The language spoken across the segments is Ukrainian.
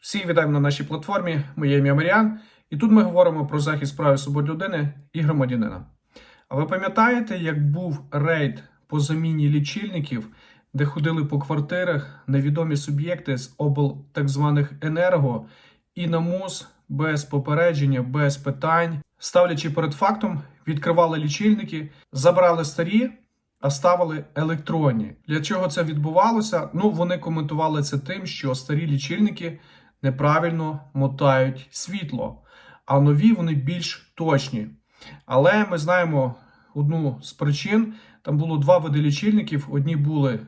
Всіх вітаємо на нашій платформі. Моє ім'я Маріан, і тут ми говоримо про захист прав і свобод людини і громадянина. А ви пам'ятаєте, як був рейд по заміні лічильників, де ходили по квартирах невідомі суб'єкти з обл так званих енерго і на МУС без попередження, без питань, ставлячи перед фактом, відкривали лічильники, забрали старі, а ставили електронні. Для чого це відбувалося? Ну, вони коментували це тим, що старі лічильники неправильно мотають світло, а нові вони більш точні. Але ми знаємо одну з причин: там було два види лічильників: одні були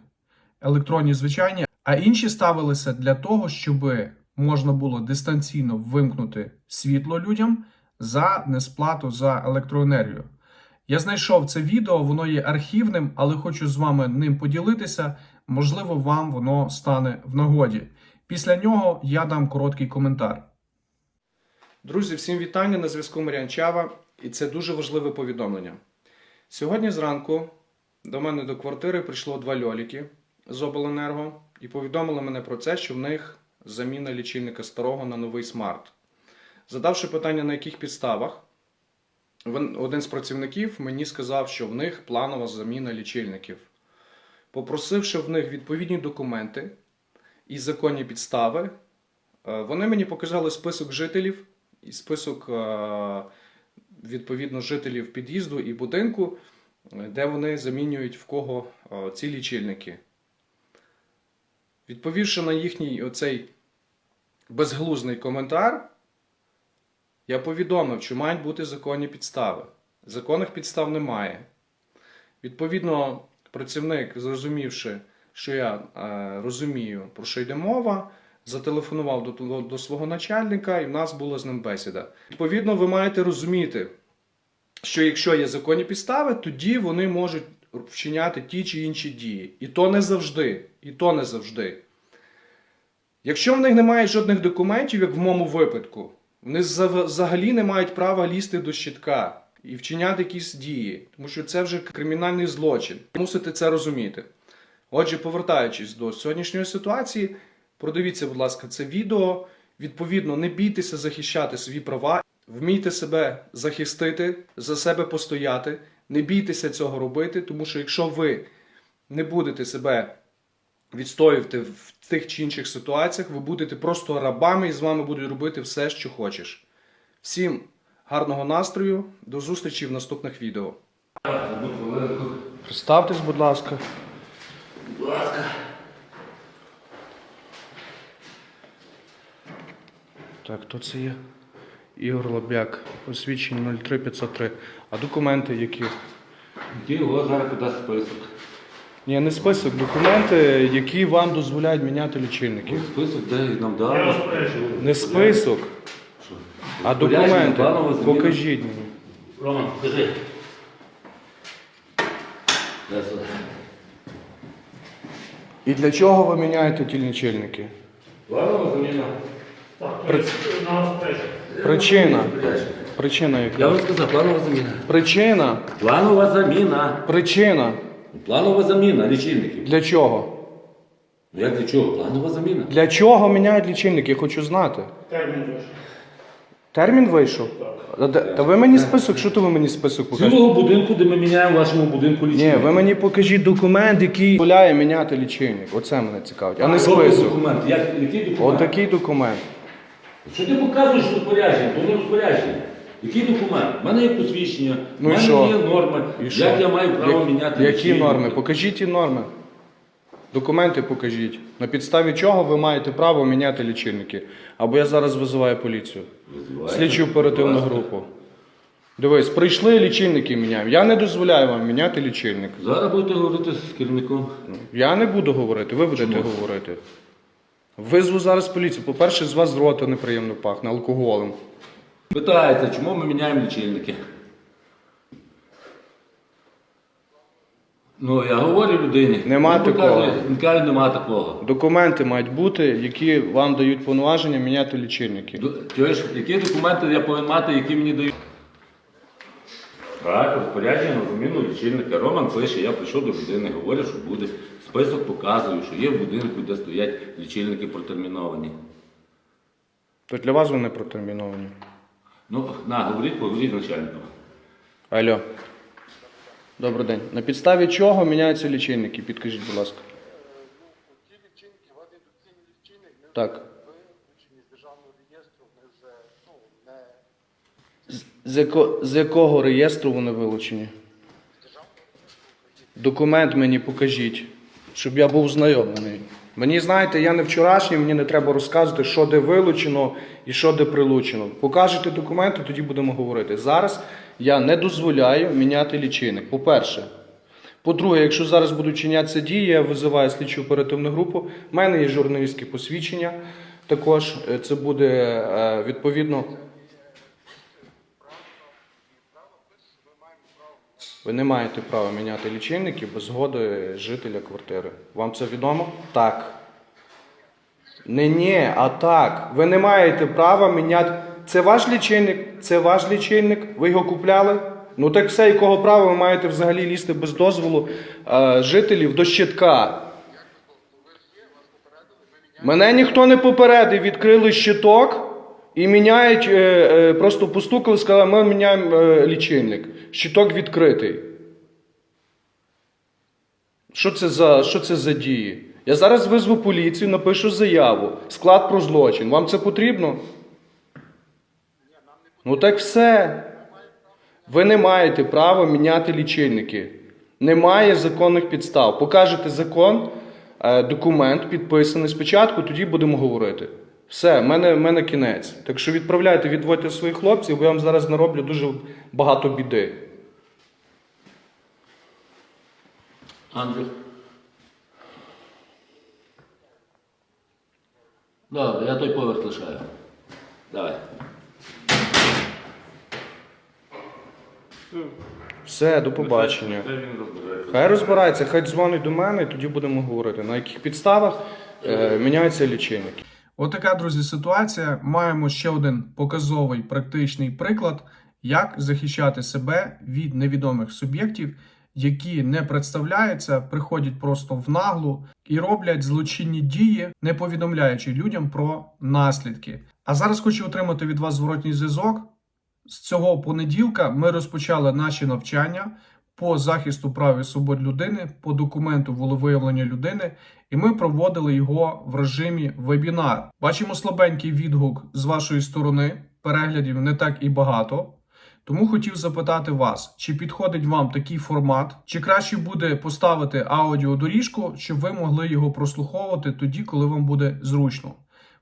електронні звичайні, а інші ставилися для того, щоб можна було дистанційно вимкнути світло людям за несплату за електроенергію. Я знайшов це відео, воно є архівним, але хочу з вами ним поділитися. Можливо, вам воно стане в нагоді. Після нього я дам короткий коментар. Друзі, всім вітання на зв'язку Маріан Чава, і це дуже важливе повідомлення. Сьогодні зранку до мене до квартири прийшло два льоліки з обленерго і повідомили мене про це, що в них заміна лічильника старого на новий смарт. Задавши питання, на яких підставах, один з працівників мені сказав, що в них планова заміна лічильників. Попросивши в них відповідні документи і законні підстави, е, вони мені показали список жителів і список е, відповідно жителів під'їзду і будинку, де вони замінюють в кого е, ці лічильники. Відповівши на їхній оцей безглузний коментар, я повідомив, що мають бути законні підстави. Законних підстав немає. Відповідно, працівник, зрозумівши, що я е, розумію, про що йде мова, зателефонував до, до, свого начальника, і в нас була з ним бесіда. Відповідно, ви маєте розуміти, що якщо є законні підстави, тоді вони можуть вчиняти ті чи інші дії. І то не завжди. І то не завжди. Якщо в них немає жодних документів, як в моєму випадку, вони взагалі не мають права лізти до щитка і вчиняти якісь дії, тому що це вже кримінальний злочин. Мусите це розуміти. Отже, повертаючись до сьогоднішньої ситуації, продивіться, будь ласка, це відео. Відповідно, не бійтеся захищати свої права, вмійте себе захистити, за себе постояти, не бійтеся цього робити, тому що якщо ви не будете себе відстоювати в тих чи інших ситуаціях, ви будете просто рабами і з вами будуть робити все, що хочеш. Всім гарного настрою, до зустрічі в наступних відео. Представтесь, будь ласка. Будь ласка. Так, хто це є? Ігор Лобяк, посвідчення 03503. А документи які? Його зараз подасть список. Ні, не список, документи, які вам дозволяють міняти лічильники. Список, де нам дали. Не список, Що? а Розпорядження, документи. Покажіть мені. Роман, покажи. Дай сюди. І для чого ви міняєте ті лічильники? Планова заміна. При- Причина. Причина Я яка? вам сказав, планова заміна. Причина. Планова заміна. Причина. Планова заміна лічильників. Для чого? Ну як для чого? Планова заміна. Для чого міняють лічильники? Я хочу знати. Термін вийшов. Термін вийшов? Та, та ви мені список, що то ви мені список покажете? Цілого будинку, де ми міняємо в вашому будинку Ні, ви мені покажіть документ, який дозволяє міняти лічильник. Оце мене цікавить, а не список. документ? Як, який документ? Отакий документ. Що ти показуєш розпорядження? То не розпорядження. Який документ? У мене є посвідчення, Ну у і мене що? є норми. І що? Як я маю право Як- міняти Які лічильники? норми? Покажіть ті норми. Документи покажіть. На підставі чого ви маєте право міняти лічильники? Або я зараз визиваю поліцію. Слідчу оперативну групу. Дивись, прийшли лічильники міняємо. Я не дозволяю вам міняти лічильник. Зараз будете говорити з керівником. Я не буду говорити, ви будете Чому? говорити. Визву зараз поліцію. По-перше, з вас з рота неприємно пахне алкоголем. Питається, чому ми міняємо лічильники? Ну, я говорю людині. Нема Він такого. показує, Він каже, нема такого. Документи мають бути, які вам дають повноваження міняти лічильники. Чуєш, які документи я повинен мати, які мені дають? Так, розпорядження на заміну лічильника. Роман пише, я прийшов до людини, говорю, що буде. Список показую, що є в будинку, де стоять лічильники протерміновані. То для вас вони протерміновані. Ну, на, говоріть, поговоріть з начальником. Алло. Добрий день. На підставі чого міняються лічильники? Підкажіть, будь ласка. Ті лічильники, вони доцільні лічильник, не Так. вилучені з державного реєстру, вони вже ну, не З, яко, з якого реєстру вони вилучені? Документ мені покажіть, щоб я був знайомлений. Мені, знаєте, я не вчорашній, мені не треба розказувати, що де вилучено і що де прилучено. Покажете документи, тоді будемо говорити. Зараз я не дозволяю міняти лічильник. По-перше. По-друге, якщо зараз будуть чинятися дії, я визиваю слідчу оперативну групу. У мене є журналістське посвідчення. Також Е, це буде е, відповідно. Ви не маєте права міняти лічильники без згоди жителя квартири. Вам це відомо? Так. Не ні, а так. Ви не маєте права міняти. Це ваш лічильник, це ваш лічильник. Ви його купляли? Ну так все, якого права ви маєте взагалі лізти без дозволу е, жителів до щитка? Мене ніхто не попередив, відкрили щиток і міняють, е, е, просто постукали, сказали, ми міняємо е, лічильник. Щиток відкритий. Що це за, що це за дії? Я зараз визву поліцію, напишу заяву, склад про злочин. Вам це потрібно? Ну так все. Ви не маєте права міняти лічильники. Немає законних підстав. Покажете закон, е, документ підписаний спочатку, тоді будемо говорити. Все, в мене, мене кінець. Так що відправляйте, відводьте своїх хлопців, бо я вам зараз нароблю дуже багато біди. Андрій. Добре, я той поверх лишаю. Давай. Все, до побачення. Хай розбирається. Хай дзвонить до мене, і тоді будемо говорити, на яких підставах е, міняються лічильники. Отака, друзі, ситуація. Маємо ще один показовий практичний приклад, як захищати себе від невідомих суб'єктів, які не представляються, приходять просто в наглу і роблять злочинні дії, не повідомляючи людям про наслідки. А зараз хочу отримати від вас зворотній зв'язок. З цього понеділка ми розпочали наші навчання по захисту прав і свобод людини, по документу волевиявлення людини, і ми проводили його в режимі вебінар. Бачимо слабенький відгук з вашої сторони, переглядів не так і багато. Тому хотів запитати вас, чи підходить вам такий формат, чи краще буде поставити аудіодоріжку, щоб ви могли його прослуховувати тоді, коли вам буде зручно.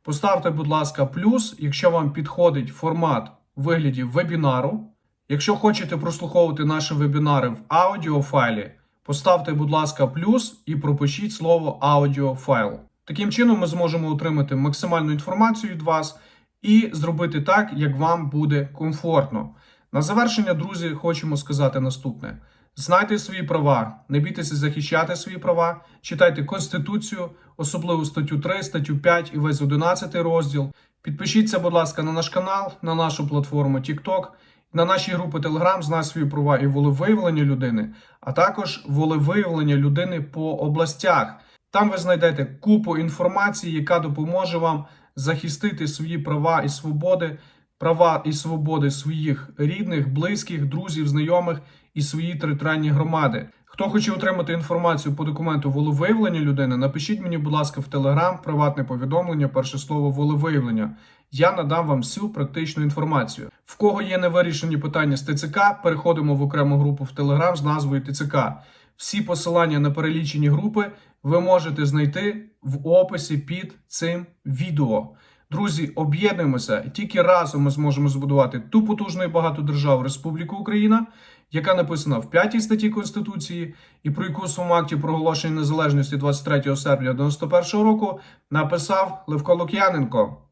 Поставте, будь ласка, плюс, якщо вам підходить формат вигляді вебінару. Якщо хочете прослуховувати наші вебінари в аудіофайлі, поставте, будь ласка, плюс і пропишіть слово аудіофайл. Таким чином ми зможемо отримати максимальну інформацію від вас і зробити так, як вам буде комфортно. На завершення, друзі, хочемо сказати наступне: знайте свої права, не бійтеся захищати свої права, читайте Конституцію, особливо статтю 3, статтю 5 і весь 11 розділ. Підпишіться, будь ласка, на наш канал, на нашу платформу TikTok, на наші групи Telegram «Знай свої права і волевиявлення людини, а також волевиявлення людини по областях. Там ви знайдете купу інформації, яка допоможе вам захистити свої права і свободи, права і свободи своїх рідних, близьких, друзів, знайомих і свої територіальні громади. Хто хоче отримати інформацію по документу волевиявлення людини, напишіть мені, будь ласка, в Телеграм, приватне повідомлення, перше слово волевиявлення. Я надам вам всю практичну інформацію. В кого є невирішені питання з ТЦК, переходимо в окрему групу в Телеграм з назвою ТЦК. Всі посилання на перелічені групи ви можете знайти в описі під цим відео. Друзі, об'єднуємося, тільки разом ми зможемо збудувати ту потужну і багату державу Республіку Україна, яка написана в 5 статті Конституції, і про яку в своєму акті проголошення незалежності 23 серпня 91 року написав Левко Лук'яненко.